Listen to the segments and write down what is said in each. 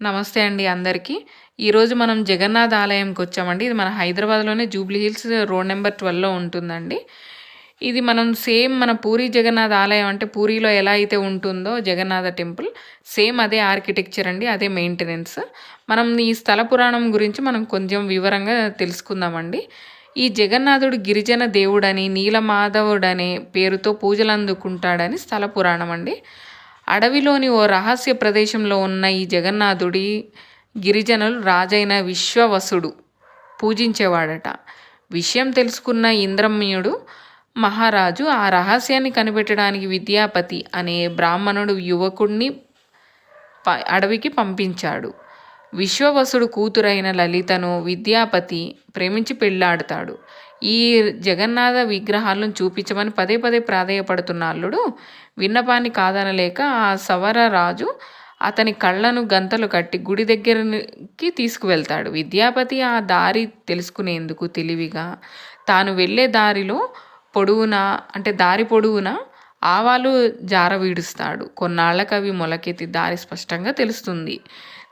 నమస్తే అండి అందరికీ. ఈరోజు మనం జగన్నాథ్ ఆలయంకి వచ్చామండి. ఇది మన హైదరాబాద్‌లోనే జూబ్లీ హిల్స్ రోడ్ నెంబర్ ట్వెల్వ్లో ఉంటుందండి. ఇది మనం సేమ్ మన పూరి జగన్నాథ్ ఆలయం అంటే పూరిలో ఎలా అయితే ఉంటుందో జగన్నాథ టెంపుల్ సేమ్ అదే ఆర్కిటెక్చర్ అండి. అదే మెయింటెనెన్స్. మనం ఈ స్థల పురాణం గురించి మనం కొంచెం వివరంగా తెలుసుకుందామండి. ఈ జగన్నాథుడు గిరిజన దేవుడని, నీలమాధవుడనే పేరుతో పూజలు అందుకుంటాడని స్థల పురాణం అండి. అడవిలోని ఓ రహస్య ప్రదేశంలో ఉన్న ఈ జగన్నాథుడి గిరిజనులు రాజైన విశ్వవసుడు పూజించేవాడట. విషయం తెలుసుకున్న ఇంద్రమ్యుడు మహారాజు ఆ రహస్యాన్ని కనిపెట్టడానికి విద్యాపతి అనే బ్రాహ్మణుడు యువకుడిని ప అడవికి పంపించాడు. విశ్వవసుడు కూతురైన లలితను విద్యాపతి ప్రేమించి పెళ్ళాడతాడు. ఈ జగన్నాథ విగ్రహాలను చూపించమని పదే పదే ప్రాధేయపడుతున్న అల్లుడు విన్నపాన్ని కాదనలేక ఆ సవర రాజు అతని కళ్ళను గంతలు కట్టి గుడి దగ్గరికి తీసుకువెళ్తాడు. విద్యాపతి ఆ దారి తెలుసుకునేందుకు తెలివిగా తాను వెళ్ళే దారిలో పొడవునా అంటే దారి పొడవునా ఆవాలు జారవిడుస్తాడు. అవి మొలకెత్తి దారి స్పష్టంగా తెలుస్తుంది.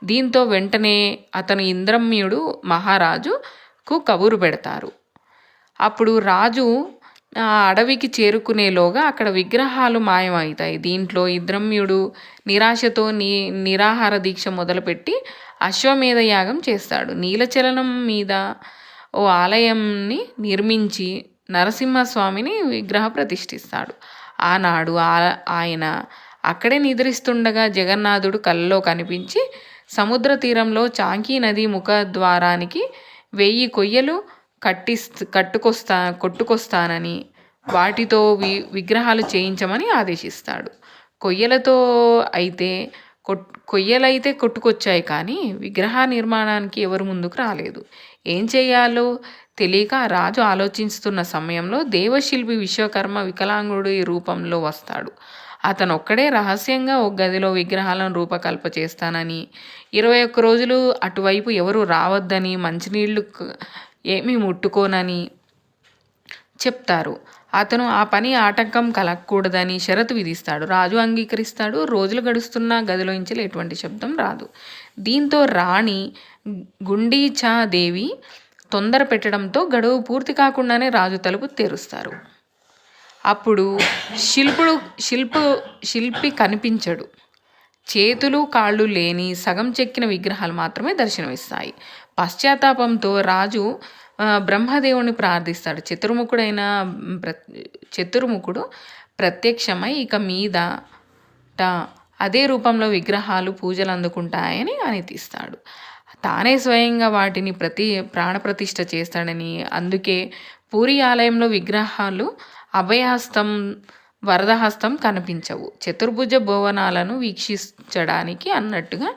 దీంతో వెంటనే అతను ఇంద్రమ్యుడు మహారాజుకు కబురు పెడతారు. అప్పుడు రాజు ఆ అడవికి చేరుకునేలోగా అక్కడ విగ్రహాలు మాయమవుతాయి. దీంట్లో ఇద్రమ్యుడు నిరాశతో నీ నిరాహార దీక్ష మొదలుపెట్టి అశ్వమేధ యాగం చేస్తాడు. నీలచలనం మీద ఓ ఆలయంని నిర్మించి నరసింహస్వామిని విగ్రహ ప్రతిష్ఠిస్తాడు. ఆనాడు ఆ ఆయన అక్కడే నిద్రిస్తుండగా జగన్నాథుడు కళ్ళలో కనిపించి సముద్ర తీరంలో చాంకీ నది ముఖద్వారానికి వెయ్యి కొయ్యలు కట్టిస్ కట్టుకొస్తా కొట్టుకొస్తానని వాటితో వి విగ్రహాలు చేయించమని ఆదేశిస్తాడు. కొయ్యలతో అయితే కొట్ కొయ్యలైతే కొట్టుకొచ్చాయి కానీ విగ్రహ నిర్మాణానికి ఎవరు ముందుకు రాలేదు. ఏం చేయాలో తెలియక రాజు ఆలోచిస్తున్న సమయంలో దేవశిల్పి విశ్వకర్మ వికలాంగుడి రూపంలో వస్తాడు. అతను ఒక్కడే రహస్యంగా ఒక గదిలో విగ్రహాలను రూపకల్ప చేస్తానని, ఇరవై ఒక్క రోజులు అటువైపు ఎవరు రావద్దని, మంచినీళ్ళు ఏమీ ముట్టుకోనని చెప్తారు. అతను ఆ పని ఆటంకం కలగకూడదని షరతు విధిస్తాడు. రాజు అంగీకరిస్తాడు. రోజులు గడుస్తున్నా గదిలోంచి ఎటువంటి శబ్దం రాదు. దీంతో రాణి గుండీచాదేవి తొందర పెట్టడంతో గడువు పూర్తి కాకుండానే రాజు తలుపు తెరుస్తారు. అప్పుడు శిల్పుడు శిల్పు శిల్పి కనిపించడు. చేతులు కాళ్ళు లేని సగం చెక్కిన విగ్రహాలు మాత్రమే దర్శనమిస్తాయి. పశ్చాత్తాపంతో రాజు బ్రహ్మదేవుని ప్రార్థిస్తాడు. చతుర్ముఖుడైన ప్ర చతుర్ముఖుడు ప్రత్యక్షమై ఇక మీదట అదే రూపంలో విగ్రహాలు పూజలు అందుకుంటాయని అనితిస్తాడు. తానే స్వయంగా వాటిని ప్రతి ప్రాణప్రతిష్ఠ చేస్తాడని, అందుకే పూరి ఆలయంలో విగ్రహాలు అభయహస్తం, వరదహస్తం కనిపించవు. చతుర్భుజ భువనాలను వీక్షించడానికి అన్నట్టుగా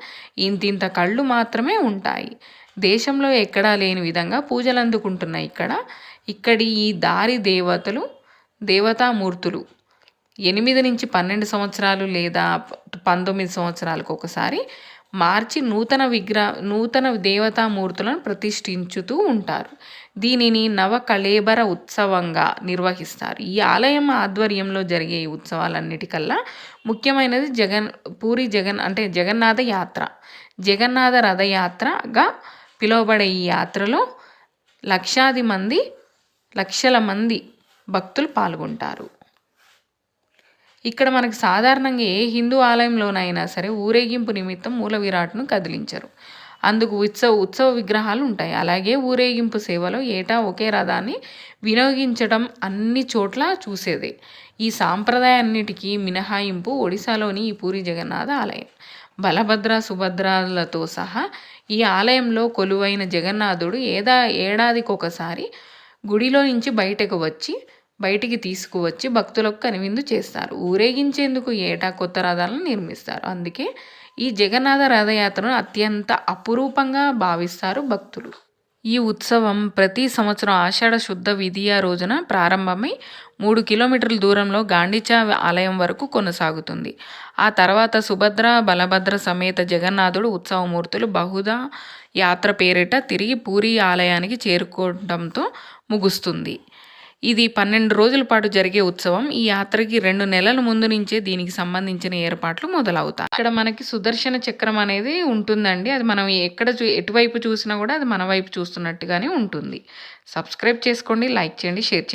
ఇంతింత కళ్ళు మాత్రమే ఉంటాయి. దేశంలో ఎక్కడా లేని విధంగా పూజలు అందుకుంటున్నాయి ఇక్కడ, ఇక్కడి ఈ దారి దేవతలు దేవతామూర్తులు ఎనిమిది నుంచి పన్నెండు సంవత్సరాలు లేదా పంతొమ్మిది సంవత్సరాలకు ఒకసారి మార్చి నూతన విగ్రహ నూతన దేవతామూర్తులను ప్రతిష్ఠించుతూ ఉంటారు. దీనిని నవకళేబర ఉత్సవంగా నిర్వహిస్తారు. ఈ ఆలయం ఆధ్వర్యంలో జరిగే ఈ ఉత్సవాలన్నిటికల్లా ముఖ్యమైనది జగన్ పూరి జగన్ అంటే జగన్నాథ యాత్ర. జగన్నాథ రథయాత్రగా పిలువబడే ఈ యాత్రలో లక్షాది మంది లక్షల మంది భక్తులు పాల్గొంటారు. ఇక్కడ మనకు సాధారణంగా ఏ హిందూ ఆలయంలోనైనా సరే ఊరేగింపు నిమిత్తం మూల విరాట్ను కదిలించరు. అందుకు ఉత్సవ ఉత్సవ విగ్రహాలు ఉంటాయి. అలాగే ఊరేగింపు సేవలో ఏటా ఒకే రథాన్ని వినియోగించడం అన్ని చోట్లా చూసేదే. ఈ సాంప్రదాయాన్నిటికీ మినహాయింపు ఒడిశాలోని ఈ పూరి జగన్నాథ ఆలయం. బలభద్ర, సుభద్రలతో సహా ఈ ఆలయంలో కొలువైన జగన్నాథుడు ఏదా ఏడాదికొకసారి గుడిలో నుంచి బయటకు వచ్చి బయటికి తీసుకువచ్చి భక్తులకు కనువిందు చేస్తారు. ఊరేగించేందుకు ఏటా కొత్త రథాలను నిర్మిస్తారు. అందుకే ఈ జగన్నాథ రథయాత్రను అత్యంత అపురూపంగా భావిస్తారు భక్తులు. ఈ ఉత్సవం ప్రతి సంవత్సరం ఆషాఢ శుద్ధ విధియా రోజున ప్రారంభమై మూడు కిలోమీటర్ల దూరంలో గాండిచా ఆలయం వరకు కొనసాగుతుంది. ఆ తర్వాత సుభద్ర, బలభద్ర సమేత జగన్నాథుడు ఉత్సవమూర్తులు బహుదా యాత్ర పేరిట తిరిగి పూరి ఆలయానికి చేరుకోవడంతో ముగుస్తుంది. ఇది పన్నెండు రోజుల పాటు జరిగే ఉత్సవం. ఈ యాత్రకి రెండు నెలల ముందు నుంచే దీనికి సంబంధించిన ఏర్పాట్లు మొదలవుతాయి. ఇక్కడ మనకి సుదర్శన చక్రం అనేది ఉంటుందండి. అది మనం ఎక్కడ చూ ఎటువైపు చూసినా కూడా అది మన వైపు చూస్తున్నట్టుగానే ఉంటుంది. సబ్స్క్రైబ్ చేసుకోండి లైక్ చేయండి షేర్ చేయండి.